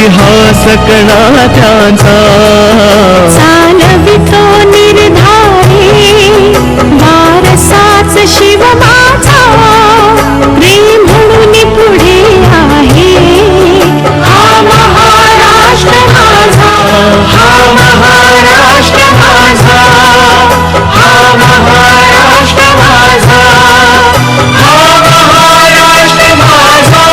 इतिहास कणा त्यांचा चालवितो निर्धारी वारसाच शिव माझा। प्रेम म्हणून पुढे आहे हा महाराष्ट्र माझा। हा महाराष्ट्र माझा हा महाराष्ट्र माझा हा महाराष्ट्र माझा।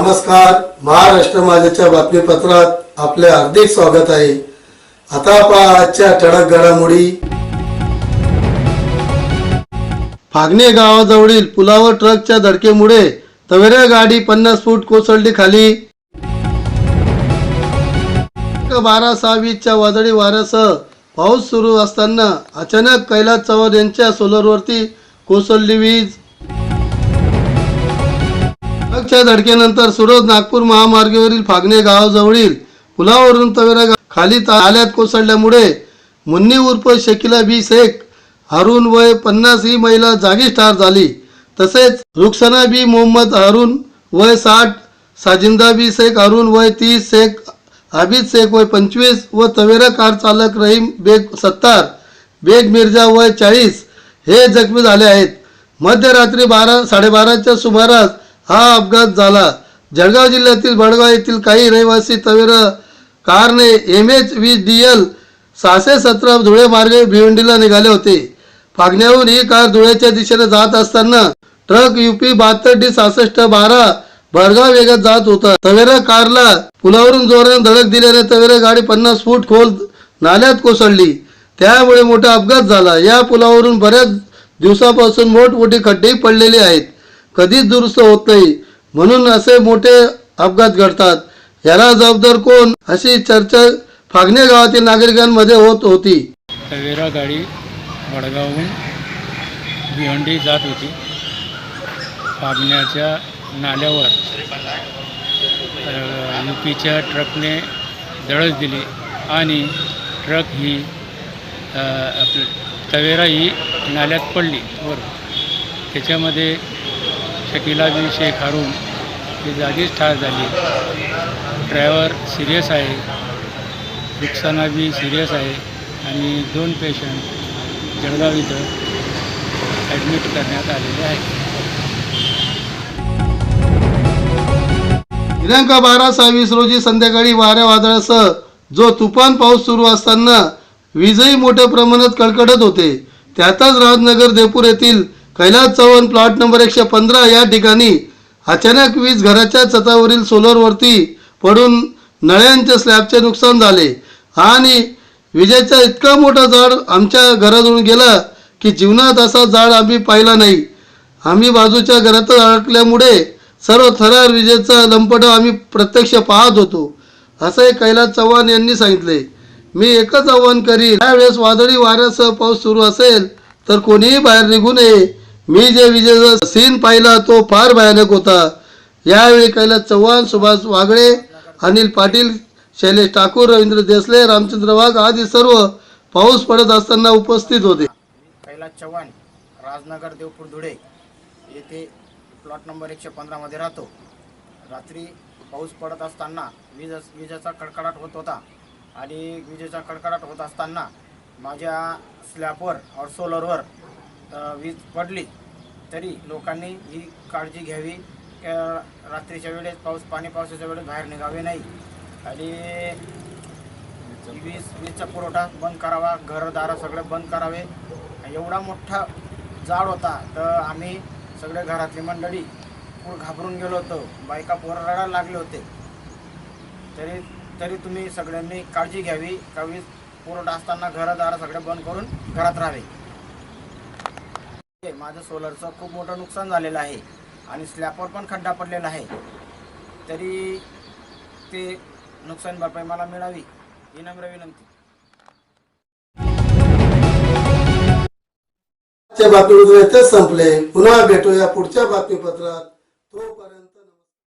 नमस्कार महाराष्ट्र माझ्याच्या बातमीपत्रात आपले हार्दिक स्वागत आहे. आता पहा आजच्या ठळक घडामोडी. फागणे गावाजवळील पुलावर ट्रकच्या धडकेमुळे तवेरा गाडी पन्नास फूट कोसळली खाली. बारा सहावीच्या वादळी वाऱ्यासह पाऊस सुरू असताना अचानक कैलास चव्हाण यांच्या सोलरवरती कोसळली वीज. ट्रकच्या धडकेनंतर सुरत नागपूर महामार्गावरील फागणे गावाजवळील पुलावरून तवेरा खाली आल्यात कोसळल्यामुळे मुन्नी उर्फ शकिला बी शेख हरून वय पन्नास ही महिला जागीच ठार झाली. तसेच रुक्सना बी मोहम्मद हरून वय साठ साजिंदा बी शेख हरून वय तीस शेख आबिद शेख वय पंचवीस व तवेरा कार चालक रहीम बेग सत्तार बेग मिर्जा वय चाळीस हे जखमी झाले आहेत. मध्यरात्री बारा साडेबाराच्या सुमारास हा अपघात झाला. जळगाव जिल्ह्यातील बडगाव येथील काही रहिवासी तवेरा कारने एम एच वीस डी एल सहाशे सतरा धुळे मार्गे भिवंडीला निघाले होते. फागण्याहून ही कार धुळ्याच्या दिशेने जात असताना ट्रक युपी बहात्तर डी सहासष्ट बारा भरगाव वेगात जात होता. तवेरा कारला पुलावरून जोराने धडक दिल्याने तवेरा गाडी पन्नास फूट खोल नाल्यात कोसळली. त्यामुळे मोठा अपघात झाला. या पुलावरून बऱ्याच दिवसापासून मोठमोठी खड्डेही पडलेले आहेत. कधीच दुरुस्त होत नाही. म्हणून असे मोठे अपघात घडतात. याला जबाबदार कोण? अशी चर्चा फागणे गावातील नागरिकांमध्ये होत होती. तवेरा गाडी वडगावहून भिवंडी जात होती. फागण्याच्या नाल्यावर यू पीच्या ट्रकने दळस दिली आणि ट्रक ही आपली टवेरा तवेरा ही नाल्यात पडली बरोबर त्याच्यामध्ये शकिला बी शेख हारून ही जागीच ठार झाली. ड्रायव्हर सिरियस आहे. रुक्साना बी सिरियस आहे. आणि दोन पेशंट जळगाव इथं ॲडमिट करण्यात आलेले आहेत. दिनांक बारा सव्वीस रोजी संध्याकाळी वाऱ्या वादळासह जो तुफान पाऊस सुरू असताना वीजही मोठ्या प्रमाणात कडकडत होते त्यातच राजनगर देपूर येथील कैलास चव्हाण प्लॉट नंबर एकशे पंधरा या ठिकाणी अचानक वीज घराच्या छतावरील सोलरवरती पडून नळ्यांच्या स्लॅबचे नुकसान झाले. आणि विजेचा इतका मोठा झाड आमच्या घराजवळून गेला की जीवनात असा झाड आम्ही पाहिला नाही. आम्ही बाजूच्या घरातच अडकल्यामुळे सर्व थरार विजेचा लंपट आम्ही प्रत्यक्ष पाहत होतो असे कैलास चव्हाण यांनी सांगितले. मी एकच आव्हान करीन त्यावेळेस वादळी वाऱ्यासह पाऊस सुरू असेल तर कोणीही बाहेर निघू नये. मी जे विजेचा सीन पाहिला तो फार भयानक होता. यावेळी कैलास चव्हाण सुभाष वागळे अनिल पाटील शैलेश ठाकूर रवींद्र देसले रामचंद्र वाघ आदी सर्व पाऊस पडत असताना उपस्थित होते. कैलास चव्हाण राजनगर देवपूर धुळे येथे प्लॉट नंबर एकशे पंधरामध्ये राहतो. रात्री पाऊस पडत असताना वीज विजेचा कडकडाट होत होता. आणि विजेचा कडकडाट होत असताना माझ्या स्लॅबवर और सोलरवर वीज पडली तरी लोकांनी ही काळजी घ्यावी. रात्रीच्या वेळेस पाऊस पाणी पावसाच्या वेळेस बाहेर निघावे नाही. आणि वीज वीजचा पुरवठा बंद करावा घरदारं सगळे बंद करावे. एवढा मोठा जाड होता तर आम्ही सगळे घरातली मंडळी पूर घाबरून गेलो होतो. बायका पोरं रडायला लागले होते. तरी तरी तुम्ही सगळ्यांनी काळजी घ्यावी. का वीज पुरवठा असताना घरदारं सगळे बंद करून घरात राहावे? माझं सोलरचं खूप मोठं नुकसान झालेलं आहे आणि स्लॅपवर पण खड्डा पडलेला आहे. तरी ते नुकसान भरपाई मला मिळावी ही नम्र विनंती. बातमीपत्र संपले. पुन्हा भेटूया पुढच्या बातमीपत्रात. तोपर्यंत